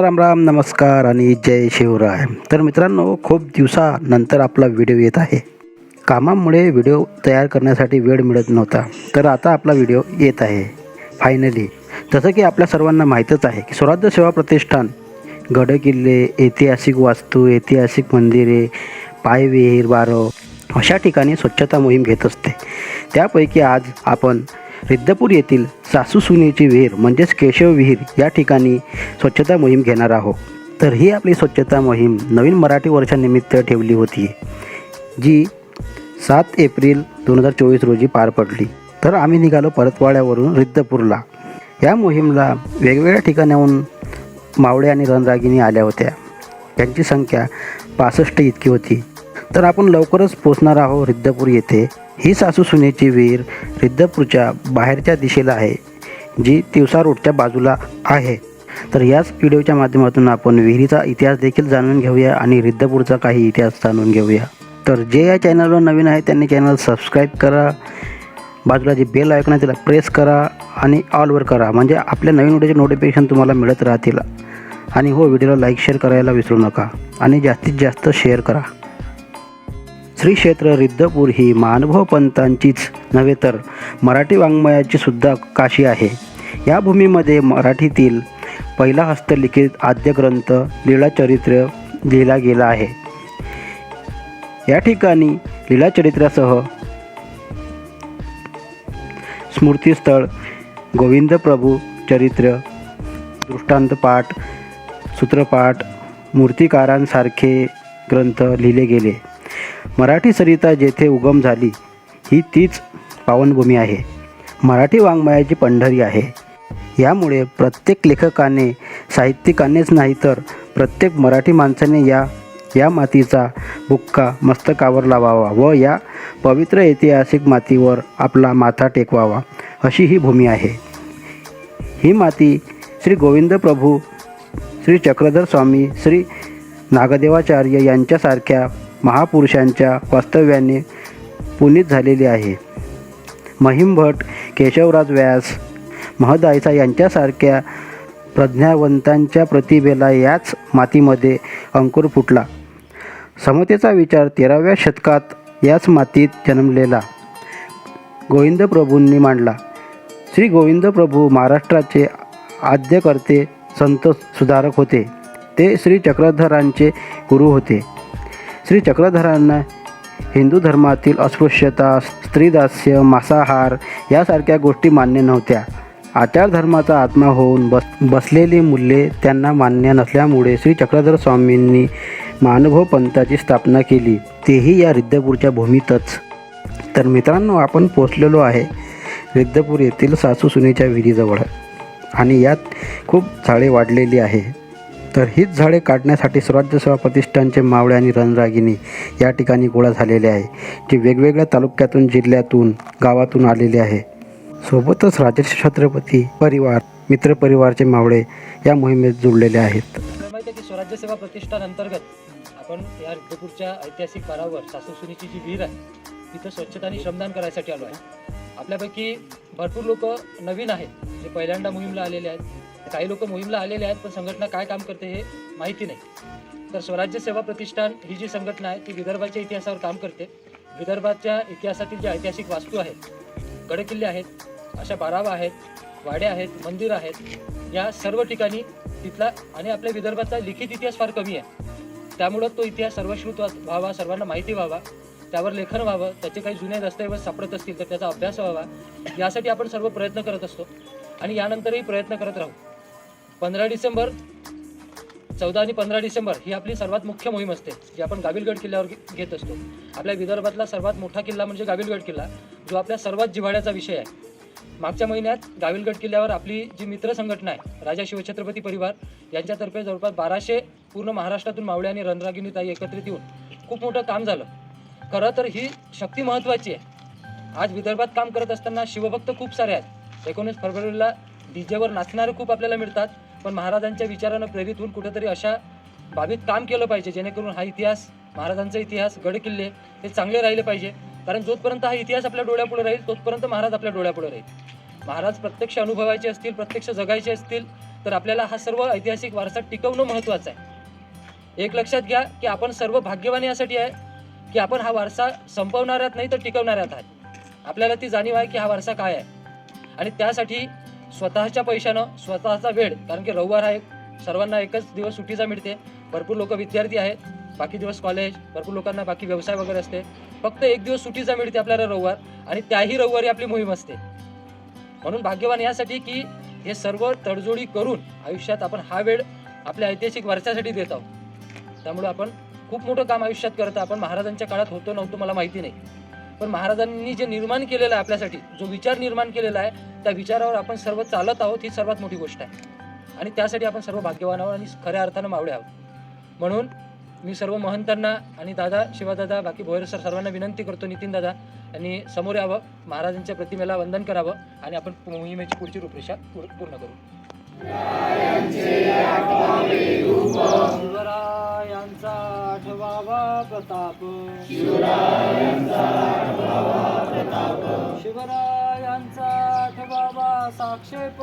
राम राम नमस्कार आणि जय शिवराय. तर मित्रांनो खूप दिवसानंतर आपला व्हिडिओ येत आहे. कामामुळे व्हिडिओ तयार करण्यासाठी वेळ मिळत नव्हता तर आता आपला व्हिडिओ येत आहे. फायनली जसं की आपल्या सर्वांना माहीतच आहे की स्वराज्य सेवा प्रतिष्ठान गडकिल्ले ऐतिहासिक वास्तू ऐतिहासिक मंदिरे पायविहीर बारो अशा ठिकाणी स्वच्छता मोहीम घेत असते. त्यापैकी आज आपण रिद्धपूर येथील सासू सुनेची विहीर म्हणजेच केशव विहीर या ठिकाणी स्वच्छता मोहीम घेणार आहोत. तर ही आपली स्वच्छता मोहीम नवीन मराठी वर्षानिमित्त ठेवली होती जी सात एप्रिल दोन हजार चोवीस रोजी पार पडली. तर आम्ही निघालो परतवाड्यावरून रिद्धपूरला. या मोहीमला वेगवेगळ्या ठिकाणाहून मावळे आणि रणरागिणी आल्या होत्या. त्यांची संख्या पासष्ट इतकी होती. तर आपण लवकरच पोचणार आहोत रिद्धपूर येथे. ही सासू सुनेची विहीर रिद्धपूरच्या बाहेरच्या दिशेला आहे जी तिवसा रोडच्या बाजूला आहे. तर याच व्हिडिओच्या माध्यमातून आपण विहिरीचा इतिहास देखील जाणून घेऊया आणि रिद्धपूरचा काही इतिहास जाणून घेऊया. तर जे या चॅनलवर नवीन आहे त्यांनी चॅनल सबस्क्राईब करा. बाजूला जे बेल ऐकणं त्याला प्रेस करा आणि ऑलवर करा. म्हणजे आपल्या नवीन व्हिडिओचे नोटिफिकेशन तुम्हाला मिळत राहतील. आणि हो व्हिडिओला लाईक शेअर करायला विसरू नका. आणि जास्तीत जास्त शेअर करा. श्री क्षेत्र रिद्धपूर ही मानभव पंतांचीच नव्हे तर मराठी वाङ्मयाची सुद्धा काशी आहे. या भूमीमध्ये मराठीतील पहिला हस्तलिखित आद्यग्रंथ लीळाचरित्र लिहिला गेला आहे. या ठिकाणी लीळाचरित्रासह स्मृतीस्थळ गोविंद प्रभू चरित्र दृष्टांतपाठ सूत्रपाठ मूर्तिकारांसारखे ग्रंथ लिहिले गेले. मराठी सरिता जेथे उगम झाली ही तीच पावनभूमी आहे. मराठी वाङ्मयाची पंढरी आहे. यामुळे प्रत्येक लेखकाने साहित्यिकानेच नाही तर प्रत्येक मराठी माणसाने या या मातीचा बुक्का मस्तकावर लावावा व या पवित्र ऐतिहासिक मातीवर आपला माथा टेकवावा अशी ही भूमी आहे. ही माती श्री गोविंद प्रभू श्री चक्रधर स्वामी श्री नागदेवाचार्य यांच्यासारख्या महापुरुषांच्या वास्तव्याने पुनीत झालेली आहे. महिमभट केशवराज व्यास महदायसा यांच्यासारख्या प्रज्ञावंतांच्या प्रतिभेला याच मातीमध्ये अंकुर फुटला. समतेचा विचार तेराव्या शतकात याच मातीत जन्मलेला गोविंद प्रभूंनी मांडला. श्री गोविंद प्रभू महाराष्ट्राचे आद्यकर्ते संत सुधारक होते. ते श्री चक्रधरांचे गुरु होते. श्री चक्रधरांना हिंदू धर्मातील अस्पृश्यता स्त्रीदास्य मांसाहार यासारख्या गोष्टी मान्य नव्हत्या. आचारधर्माचा आत्मा होऊन बस बसलेली मूल्ये त्यांना मान्य नसल्यामुळे श्री चक्रधर स्वामींनी मानुभव पंथाची स्थापना केली. तेही या रिद्धपूरच्या भूमीतच. तर मित्रांनो आपण पोचलेलो आहे रिद्धपूर येथील सासू सुनेच्या विहिरीजवळ आणि यात खूप झाडे वाढलेली आहे. तर हीच झाडे काढण्यासाठी स्वराज्य सेवा प्रतिष्ठानचे मावळे आणि रणरागिणी या ठिकाणी गोळा झालेले आहे जे वेगवेगळ्या तालुक्यातून जिल्ह्यातून गावातून आलेले आहे. सोबतच राजर्षी छत्रपती परिवार मित्रपरिवारचे मावळे या मोहिमेत जोडलेले आहेत. स्वराज्य सेवा प्रतिष्ठान अंतर्गत आपण या रिद्धपूरच्या ऐतिहासिक पारावर सासूसुनीची जी विहीर आहे. तिथं स्वच्छता आणि श्रमदान करायसाठी आलो आहे. आपल्यापैकी भरपूर लोक नवीन आहेत जे पहिल्यांदा मोहिमला आलेले आहेत. काही लोक मोहीमला आलेले आहेत पण संघटना काय काम करते हे माहिती नाही. तर स्वराज्य सेवा प्रतिष्ठान ही जी संघटना आहे ती विदर्भाच्या इतिहासावर काम करते. विदर्भाच्या इतिहासातील ज्या ऐतिहासिक वास्तू आहेत गडकिल्ले आहेत अशा बारावा आहेत वाड्या आहेत मंदिर आहेत या सर्व ठिकाणी तिथला आणि आपल्या विदर्भाचा लिखित इतिहास फार कमी आहे. त्यामुळं तो इतिहास सर्वश्रुत व्हावा सर्वांना माहिती व्हावा त्यावर लेखन व्हावं त्याचे काही जुने दस्तऐवज सापडत असतील तर त्याचा अभ्यास व्हावा यासाठी आपण सर्व प्रयत्न करत असतो आणि यानंतरही प्रयत्न करत राहू. पंधरा डिसेंबर चौदा आणि पंधरा डिसेंबर ही आपली सर्वात मुख्य मोहीम असते जी आपण गाविलगड किल्ल्यावर घेत असतो. आपल्या विदर्भातला सर्वात मोठा किल्ला म्हणजे गाविलगड किल्ला जो आपल्या सर्वात जिव्हाळ्याचा विषय आहे. मागच्या महिन्यात गाविलगड किल्ल्यावर आपली जी मित्र संघटना आहे राजा शिवछत्रपती परिवार यांच्यातर्फे जवळपास बाराशे पूर्ण महाराष्ट्रातून मावळे आणि रणरागिणी ताई एकत्रित येऊन खूप मोठं काम झालं. खरं तर ही शक्ती महत्त्वाची आहे. आज विदर्भात काम करत असताना शिवभक्त खूप सारे आहेत. एकोणीस फरवरीला डीजेवर नाचणारे खूप आपल्याला मिळतात. पण महाराजांच्या विचारानं प्रेरित होऊन कुठेतरी अशा बाबीत काम केलं पाहिजे जेणेकरून हा इतिहास महाराजांचा इतिहास गडकिल्ले हे चांगले राहिले पाहिजे. कारण जोपर्यंत हा इतिहास आपल्या डोळ्यापुढे राहील तोपर्यंत महाराज आपल्या डोळ्यापुढे राहील. महाराज प्रत्यक्ष अनुभवायचे असतील प्रत्यक्ष जगायचे असतील तर आपल्याला हा सर्व ऐतिहासिक वारसा टिकवणं महत्त्वाचं आहे. एक लक्षात घ्या की आपण सर्व भाग्यवान यासाठी आहे की आपण हा वारसा संपवणाऱ्यात नाही तर टिकवणाऱ्यात आहात आपल्याला ती जाणीव आहे की हा वारसा काय आहे. आणि त्यासाठी स्वतःच्या पैशानं स्वतःचा वेळ कारण की रविवार हा एक सर्वांना एकच दिवस सुट्टीचा मिळते. भरपूर लोक विद्यार्थी आहेत बाकी दिवस कॉलेज भरपूर लोकांना बाकी व्यवसाय वगैरे असते. फक्त एक दिवस सुट्टीचा मिळते आपल्याला रविवार आणि त्याही रविवारी आपली मोहीम असते. म्हणून भाग्यवान यासाठी की हे सर्व तडजोडी करून आयुष्यात आपण हा वेळ आपल्या ऐतिहासिक वारशासाठी देत आहोत. त्यामुळे आपण खूप मोठं काम आयुष्यात करतो आपण महाराजांच्या काळात होतो नव्हतं मला माहिती नाही. पण महाराजांनी जे निर्माण केलेलं आहे आपल्यासाठी जो विचार निर्माण केलेला आहे त्या विचारावर आपण सर्व चालत आहोत ही सर्वात मोठी गोष्ट आहे. आणि त्यासाठी आपण सर्व भाग्यवान आहोत आणि खऱ्या अर्थानं मावळे आहोत. म्हणून मी सर्व महंतांना आणि दादा शिवादादा बाकी भोयर सर सर्वांना विनंती करतो नितीन दादा आणि समोर यावं महाराजांच्या प्रतिमेला वंदन करावं आणि आपण मोहिमेची पुढची रूपरेषा पूर्ण करू. शिवरायांचा आठवावा प्रताप. शिवरायांचा आठवावा साक्षेप.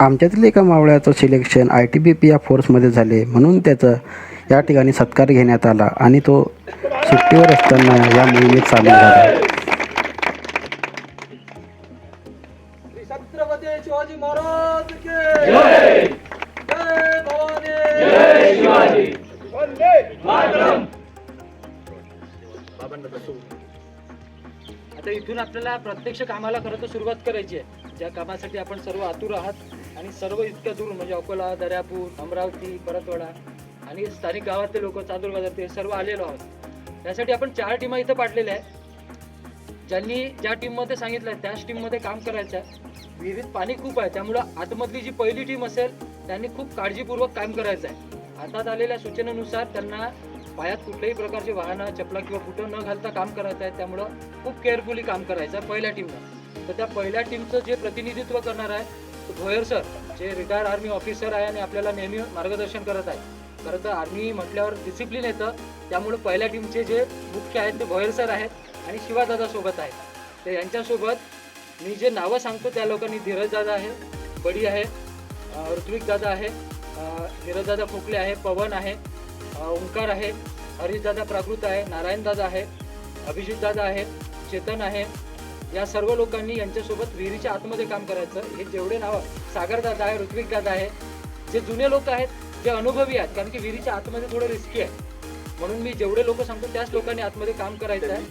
आमच्यातील एका मावळ्याचं selection I T B P या फोर्समध्ये झाले म्हणून त्याचं या ठिकाणी सत्कार घेण्यात आला आणि तो सुट्टीवर असताना या मोहिमेत सामील झाला. श्री छत्रपती शिवाजी महाराज के जय! जय भवानी! जय शिवाजी! आता इथून आपल्याला प्रत्यक्ष कामाला खरं तर सुरुवात करायची आहे. ज्या कामासाठी आपण सर्व आतुर आहात आणि सर्व इतक्या दूर म्हणजे अकोला दर्यापूर अमरावती परतवाडा आणि स्थानिक गावातले लोक चांदूर बाजार ते सर्व आलेलो आहोत. त्यासाठी आपण चार टीमा इथं पाडलेल्या आहेत. ज्यांनी ज्या टीममध्ये सांगितलं आहे त्याच टीममध्ये काम करायचं आहे विहिरीत पाणी खूप आहे त्यामुळं आतमधली जी पहिली टीम असेल त्यांनी खूप काळजीपूर्वक काम करायचं आहे हातात आलेल्या सूचनेनुसार त्यांना पायात कुठल्याही प्रकारचे वाहनं चपला किंवा कुठं न घालता काम करायचं आहे त्यामुळं खूप केअरफुली काम करायचं आहे पहिल्या टीमनं. तर त्या पहिल्या टीमचं जे प्रतिनिधित्व करणार आहे भोयर सर जे रिटायर आर्मी ऑफिसर आहे आणि आपल्याला नेहमी मार्गदर्शन करत आहे. खरं तर आर्मी म्हटल्यावर डिसिप्लिन येतं. त्यामुळे पहिल्या टीमचे जे मुख्य आहेत ते भोयर सर आहेत आणि शिवादादा सोबत आहेत. तर यांच्यासोबत मी जे नावं सांगतो त्या लोकांनी धीरज दादा आहे बडी आहे ऋत्विकदादा ऋत्विक दादा आहे धीरजदादा धीरज खोकले आहे पवन आहे ओंकार आहे हरीशदादा प्राकृत आहे नारायणदादा आहे अभिजितदादा आहे चेतन आहे. या सर्व लोकांनी यांच्यासोबत विहिरीच्या आतमध्ये काम करायचं. हे जेवढे नावं सागरदादा आहे ऋत्विकदादा आहे जे जुने लोक आहेत जे अनुभवी आहेत कारण की विहिरीच्या आतमध्ये थोडं रिस्की आहे. म्हणून मी जेवढे लोक सांगतो त्याच लोकांनी आतमध्ये काम करायचं आहे.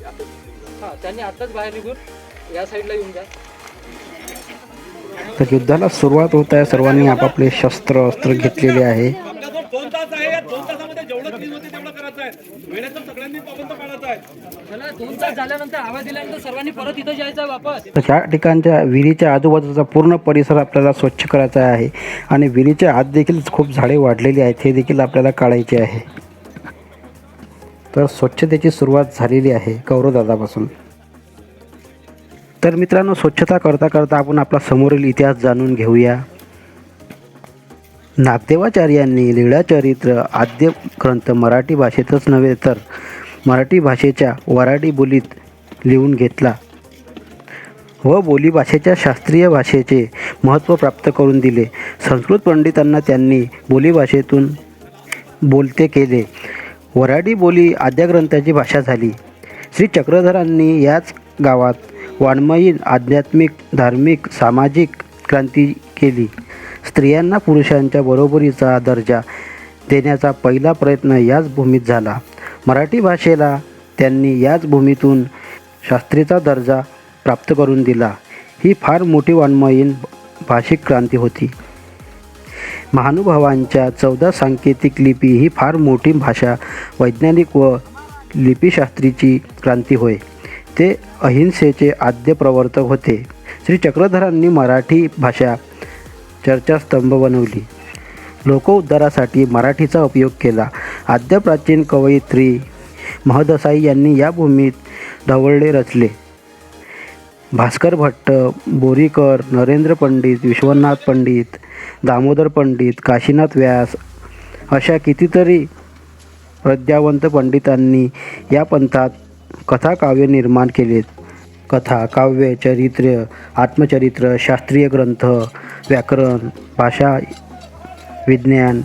हां त्यांनी आताच बाहेर निघून या साईडला येऊन जा. तर युद्धाला सुरुवात होत आहे. सर्वांनी आपापले शस्त्र अस्त्र घेतलेले आहे. दोन तास आहे या दोन तासामध्ये जेवढं क्लीन होते तेवढं करायचं आहे. वेळेचं सगळ्यांनी पाबंद पाळायचं आहे. चला दोन तास झाल्यानंतर आवाज दिल्यानंतर सर्वांनी परत इथं जायचं आहे वापस. तर ह्या ठिकाणच्या विहिरीच्या आजूबाजूचा पूर्ण परिसर आपल्याला स्वच्छ करायचा आहे आणि विहिरीच्या आत देखील खूप झाडे वाढलेली आहेत हे देखील आपल्याला काढायचे आहे. तर स्वच्छतेची सुरुवात झालेली आहे गौरवदादापासून तर मित्रांनो स्वच्छता करता करता आपण आपला समोरील इतिहास जाणून घेऊया. नागदेवाचार्यांनी लीळाचरित्र आद्य ग्रंथ मराठी भाषेतच नव्हे तर मराठी भाषेच्या वराडी बोलीत लिहून घेतला व बोलीभाषेच्या शास्त्रीय भाषेचे महत्त्व प्राप्त करून दिले. संस्कृत पंडितांना त्यांनी बोलीभाषेतून बोलते केले. वराडी बोली आद्यग्रंथाची भाषा झाली. श्री चक्रधरांनी याच गावात वाङ्मयीन आध्यात्मिक धार्मिक सामाजिक क्रांती केली. स्त्रियांना पुरुषांच्या बरोबरीचा दर्जा देण्याचा पहिला प्रयत्न याच भूमीत झाला. मराठी भाषेला त्यांनी याच भूमीतून शास्त्रीचा दर्जा प्राप्त करून दिला. ही फार मोठी वाङ्मयीन भाषिक क्रांती होती. महानुभावांच्या चौदा सांकेतिक लिपी ही फार मोठी भाषा वैज्ञानिक व लिपीशास्त्रीची क्रांती होय. ते अहिंसेचे आद्य प्रवर्तक होते. श्री चक्रधरांनी मराठी भाषा चर्चास्तंभ बनवली. लोकोद्धारासाठी मराठीचा उपयोग केला. आद्य प्राचीन कवयित्री महदसाई यांनी या भूमीत ढवळले रचले. भास्कर भट्ट बोरीकर नरेंद्र पंडित विश्वनाथ पंडित दामोदर पंडित काशीनाथ व्यास अशा कितीतरी प्रज्ञावंत पंडितांनी या पंथात कथाकाव्य निर्माण केलेत. कथा काव्य चरित्र आत्मचरित्र शास्त्रीय ग्रंथ व्याकरण भाषा विज्ञान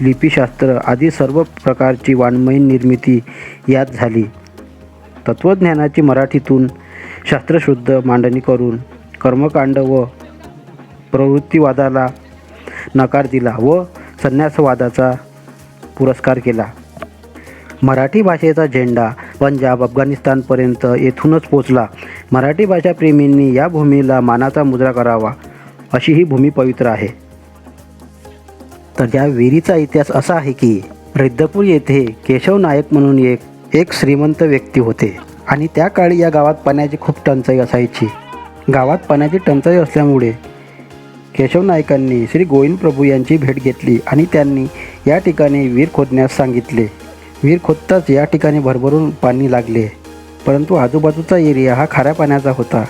लिपिशास्त्र आदी सर्व प्रकारची वाङ्मयीन निर्मिती यात झाली. तत्त्वज्ञानाची मराठीतून शास्त्रशुद्ध मांडणी करून कर्मकांड व प्रवृत्तीवादाला नकार दिला व संन्यासवादाचा पुरस्कार केला. मराठी भाषेचा झेंडा पंजाब अफगाणिस्तानपर्यंत येथूनच पोचला. मराठी भाषाप्रेमींनी या भूमीला मानाचा मुद्रा करावा. अशी ही भूमी पवित्र आहे. तर या विहिरीचा इतिहास असा आहे की रिद्धपूर येथे केशव नायक म्हणून एक एक श्रीमंत व्यक्ती होते. आणि त्या काळी या गावात पाण्याची खूप टंचाई असायची. गावात पाण्याची टंचाई असल्यामुळे केशव नायकांनी श्री गोविंद प्रभू यांची भेट घेतली आणि त्यांनी या ठिकाणी विहीर खोदण्यास सांगितले. विहीर खोदताच या ठिकाणी भरभरून पाणी लागले. परंतु आजूबाजूचा एरिया हा खाऱ्या पाण्याचा होता.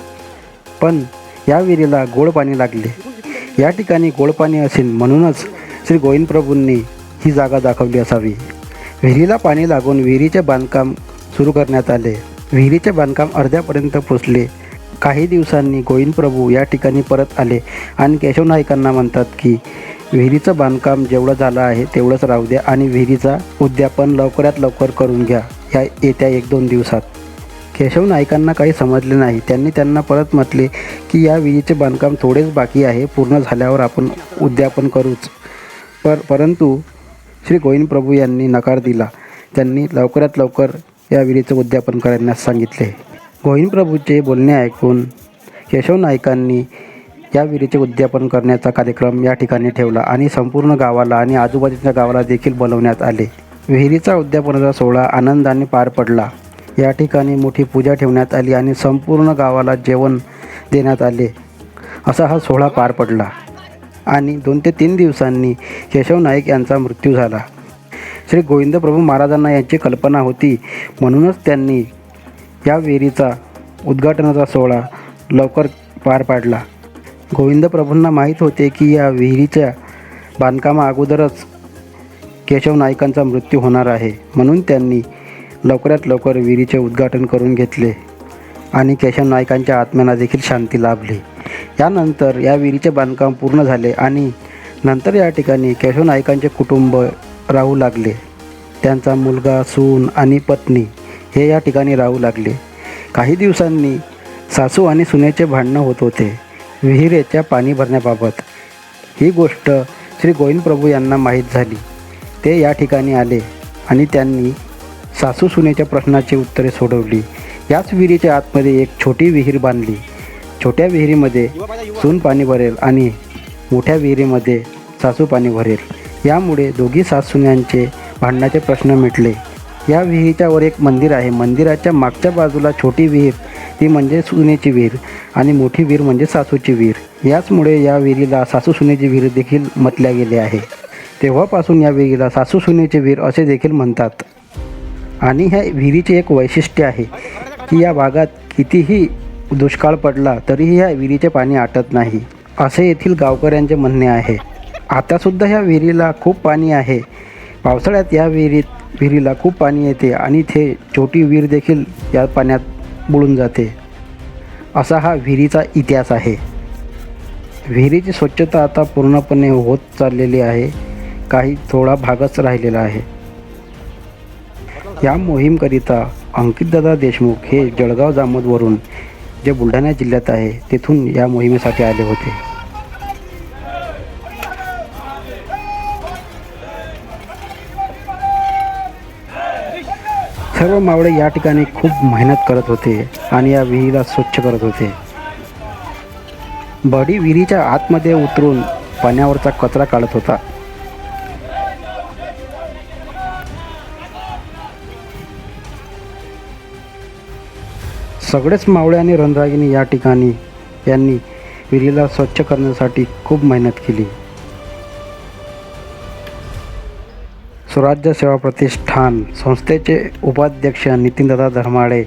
पण या विहिरीला गोड पाणी लागले. या ठिकाणी गोड पाणी असेल म्हणूनच श्री गोविंदप्रभूंनी ही जागा दाखवली असावी. विहिरीला पाणी लागून विहिरीचे बांधकाम सुरू करण्यात आले. विहिरीचे बांधकाम अर्ध्यापर्यंत पोचले. काही दिवसांनी गोविंद प्रभू या ठिकाणी परत आले आणि केशव नाईकांना म्हणतात की विहिरीचं बांधकाम जेवढं झालं आहे तेवढंच राहू द्या आणि विहिरीचा उद्यापन लवकरात लवकर करून घ्या. या येत्या एक दोन दिवसात. केशव नाईकांना काही समजले नाही. त्यांनी त्यांना परत म्हटले की या विहिरीचे बांधकाम थोडेच बाकी आहे पूर्ण झाल्यावर आपण उद्यापन करूच. पर परंतु श्री गोविंद प्रभू यांनी नकार दिला. त्यांनी लवकरात लवकर या विहिरीचे उद्यापन करण्यास सांगितले. गोविंद प्रभूचे बोलणे ऐकून केशव नाईकांनी या विहिरीचे उद्यापन करण्याचा कार्यक्रम या ठिकाणी ठेवला आणि संपूर्ण गावाला आणि आजूबाजूच्या गावाला देखील बोलवण्यात आले. विहिरीचा उद्यापनाचा सोहळा आनंदाने पार पडला. या ठिकाणी मोठी पूजा ठेवण्यात आली आणि संपूर्ण गावाला जेवण देण्यात आले. असा हा सोहळा पार पडला आणि दोन ते तीन दिवसांनी केशव नाईक यांचा मृत्यू झाला. श्री गोविंद प्रभू महाराजांना यांची कल्पना होती. म्हणूनच त्यांनी या विहिरीचा उद्घाटनाचा सोहळा लवकर पार पाडला. गोविंद प्रभूंना माहीत होते की या विहिरीच्या बांधकामा अगोदरच केशव नाईकांचा मृत्यू होणार आहे. म्हणून त्यांनी लवकरात लवकर विहिरीचे उद्घाटन करून घेतले आणि केशव नायकांच्या आत्म्यांना देखील शांती लाभली. यानंतर या विहिरीचे बांधकाम पूर्ण झाले आणि नंतर या ठिकाणी केशव नायकांचे कुटुंब राहू लागले. त्यांचा मुलगा सून आणि पत्नी हे या ठिकाणी राहू लागले. काही दिवसांनी सासू आणि सुनेचे भांडणं होत होते. विहिरेच्या पाणी भरण्याबाबत ही गोष्ट श्री गोविंद प्रभू यांना माहीत झाली. ते या ठिकाणी आले आणि त्यांनी सासू सुनेच्या प्रश्नाची उत्तरे सोडवली. याच विहिरीच्या आतमध्ये एक छोटी विहीर बांधली. छोट्या विहिरीमध्ये सून पाणी भरेल आणि मोठ्या विहिरीमध्ये सासू पाणी भरेल. यामुळे दोघी सासून्यांचे भांडणाचे प्रश्न मिटले. या विहिरीच्या वर एक मंदिर आहे. मंदिराच्या मागच्या बाजूला छोटी विहीर ती म्हणजे सुनेची विहीर आणि मोठी विहीर म्हणजे सासूची विहीर. याचमुळे या विहिरीला सासू सुनेची विहीर देखील म्हटल्या गेले आहे. तेव्हापासून या विहिरीला सासू सुनेची विहीर असे देखील म्हणतात. आणि ह्या विहिरीचे एक वैशिष्ट्य आहे की या भागात कितीही दुष्काळ पडला तरीही ह्या विहिरीचे पाणी आटत नाही. असे येथील गावकऱ्यांचे म्हणणे आहे. आतासुद्धा ह्या विहिरीला खूप पाणी आहे. पावसाळ्यात या विहिरीत विहिरीला खूप पाणी येते आणि ते छोटी विहीर देखील या पाण्यात बुडून जाते. असा हा विहिरीचा इतिहास आहे. विहिरीची स्वच्छता आता पूर्णपणे होत चाललेली आहे. काही थोडा भागच राहिलेला आहे. या मोहीमकरिता अंकितदादा देशमुख हे जळगाव जामोदवरून जे बुलढाणा जिल्ह्यात आहे तेथून या मोहिमेसाठी आले होते. सर्व मावळे या ठिकाणी खूप मेहनत करत होते आणि या विहिरीला स्वच्छ करत होते. बडी विहिरीच्या आतमध्ये उतरून पाण्यावरचा कचरा काढत होता. सगळेच मावळे आणि रणरागिणी या ठिकाणी यांनी विहिरीला स्वच्छ करण्यासाठी खूप मेहनत केली. स्वराज्य सेवा प्रतिष्ठान संस्थेचे उपाध्यक्ष नितीनदादा धर्माळे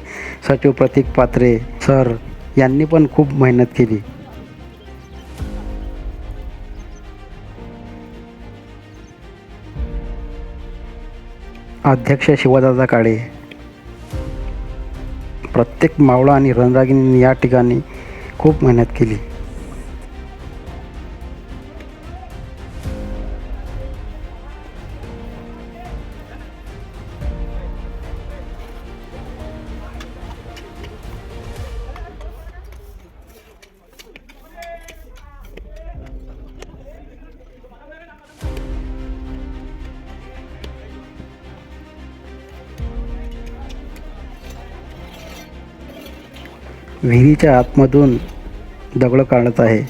सचिव प्रतीक पात्रे सर यांनी पण खूप मेहनत केली. अध्यक्ष शिवदादा काळे प्रत्येक मावळा आणि रणरागिणींनी या ठिकाणी खूप मेहनत केली. विहिरीच्या आतमधून दगड काढत आहे.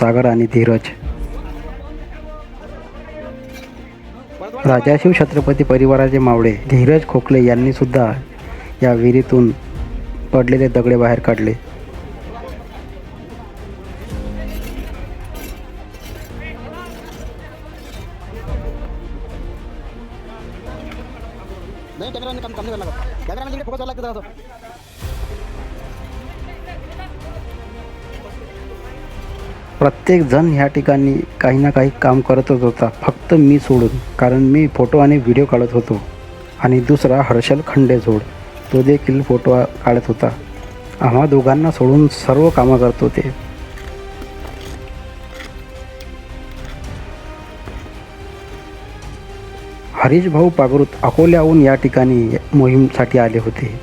सागर आणि धीरज. राजाशिव छत्रपती परिवाराचे मावळे धीरज खोकले यांनी सुद्धा या विहिरीतून पडलेले दगडे बाहेर काढले. प्रत्येक जण ह्या ठिकाणी काही ना काही काम करतच होता. फक्त मी सोडून कारण मी फोटो आणि व्हिडिओ काढत होतो. आणि दुसरा हर्षल खंडेझोड तो देखील फोटो काढत होता. आम्हा दोघांना सोडून सर्व कामं करत होते. हरीश भाऊ पागृत अकोल्याहून या ठिकाणी मोहीमसाठी आले होते.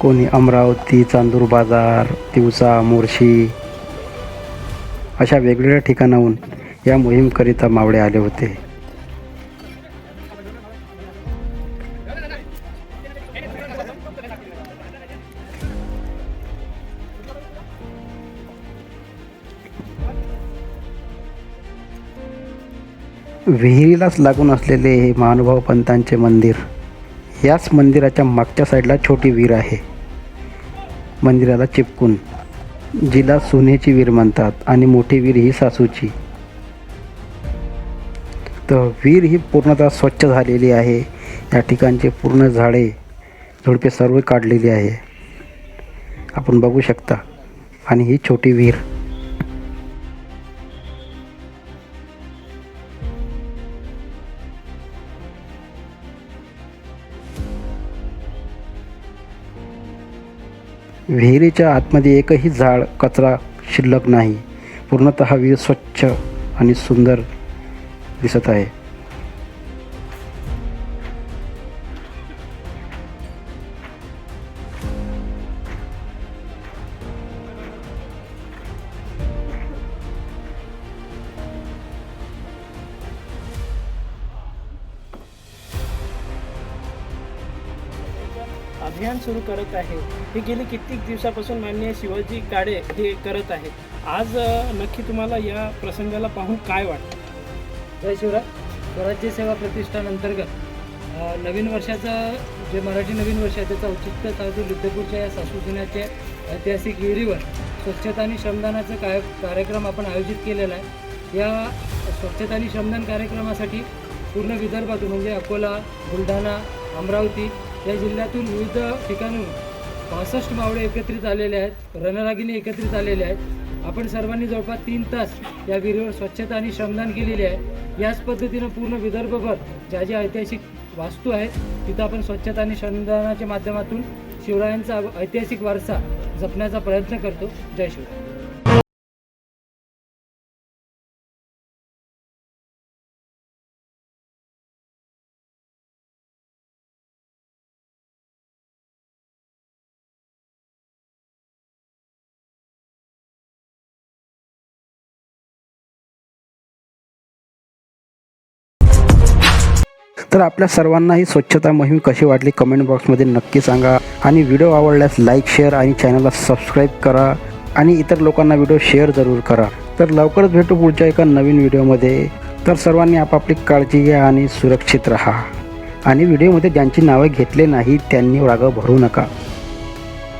कोणी अमरावती चांदूर बाजार तिवसा मोर्शी अशा वेगवेगळ्या ठिकाणाहून या मोहीमकरिता मावळे आले होते. विहिरीलाच लागून असलेले हे महानुभाव पंतांचे मंदिर याच मंदिराच्या मागच्या साईडला छोटी विहीर आहे. मंदिराला चिपकून जिला सोन्याची विहीर म्हणतात आणि मोठी विहीर ही सासूची. तर विहीर ही पूर्णतः स्वच्छ झालेली आहे. या ठिकाणचे पूर्ण झाडे झुडपे सर्व काढलेली आहे. आपण बघू शकता. आणि ही छोटी विहीर विहिरीच्या आतमध्ये एकही झाड कचरा शिल्लक नाही. पूर्णतः विहीर स्वच्छ आणि सुंदर दिसत आहे. अभियान सुरू करत आहे. हे गेले कित्येक दिवसापासून माननीय शिवाजी काळे हे करत आहेत. आज नक्की तुम्हाला या प्रसंगाला पाहून काय वाटतं? जय शिवराय. स्वराज्य सेवा प्रतिष्ठान अंतर्गत नवीन वर्षाचं जे मराठी नवीन वर्ष आहे त्याचं औचित्य साधून लुद्धपूरच्या या सासू ऐतिहासिक विहिरीवर स्वच्छता आणि श्रमदानाचा काय कार्यक्रम आपण आयोजित केलेला आहे. या स्वच्छता आणि श्रमदान कार्यक्रमासाठी पूर्ण विदर्भातून म्हणजे अकोला बुलढाणा अमरावती या जिल्ह्यातून विविध ठिकाणून पासष्ट मावळे एकत्रित आलेले आहेत रणरागिनी एकत्रित आलेले आहेत. आपण सर्वांनी जवळपास तीन तास या विहिरीवर स्वच्छता आणि श्रमदान केलेले आहे. याच पद्धतीनं पूर्ण विदर्भभर ज्या ज्या ऐतिहासिक वास्तू आहेत तिथं आपण स्वच्छता आणि श्रमदानाच्या माध्यमातून शिवरायांचा ऐतिहासिक वारसा जपण्याचा प्रयत्न करतो. जय शिवराय. तर आपल्या सर्वांना ही स्वच्छता मोहीम कशी वाटली कमेंट बॉक्समध्ये नक्की सांगा. आणि व्हिडिओ आवडल्यास लाईक शेअर आणि चॅनलला सबस्क्राईब करा. आणि इतर लोकांना व्हिडिओ शेअर जरूर करा. तर लवकरच भेटू पुढच्या एका नवीन व्हिडिओमध्ये तर सर्वांनी आपापली काळजी घ्या आणि सुरक्षित राहा. आणि व्हिडिओमध्ये ज्यांची नावं घेतले नाही त्यांनी रागं भरू नका.